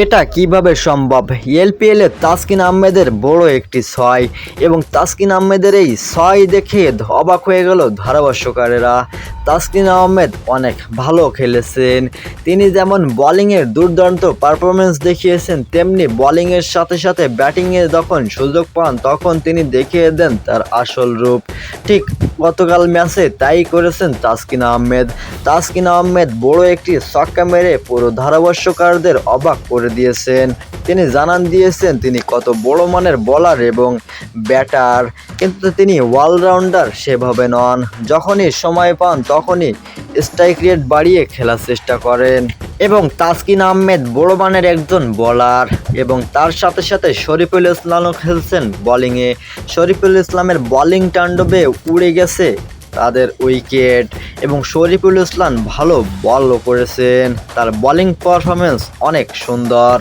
এটা কীভাবে সম্ভব? এলপিএল তাসকিন আহমেদের বড় একটি ছয় এবং তাসকিন আহমেদের এই ছয় দেখে অবাক হয়ে গেল ধারাভাষ্যকারেরা। তাসকিন আহমেদ অনেক ভালো খেলেছেন। তিনি যেমন বোলিংয়ের দুর্দান্ত পারফরমেন্স দেখিয়েছেন, তেমনি বোলিংয়ের সাথে সাথে ব্যাটিংয়ে যখন সুযোগ পান, তখন তিনি দেখিয়ে দেন তার আসল রূপ। ঠিক গতকাল ম্যাচে তাই করেছেন তাসকিন আহমেদ। তাসকিন আহমেদ বড় একটি ছক্কা মেরে পুরো ধারাভাষ্যকারদের অবাক করে দিয়েছেন। তিনি জানান দিয়েছেন তিনি কত বড় মানের বলার এবং ব্যাটার কিন্তু তিনি অলরাউন্ডার সেভাবে নন। যখনই সময় পান, তখনই স্ট্রাইক রেট বাড়িয়ে খেলার চেষ্টা করেন। এবং তাসকিন আহমেদ বড় মানের একজন বলার। এবং তার সাথে সাথে শরীফুল ইসলামও খেলছেন বোলিংয়ে। শরীফুল ইসলামের বোলিং তাণ্ডবে উড়ে গেছে তাদের উইকেট। এবং শরীফুল ইসলাম ভালো বলও করেছেন। তার বোলিং পারফরমেন্স অনেক সুন্দর।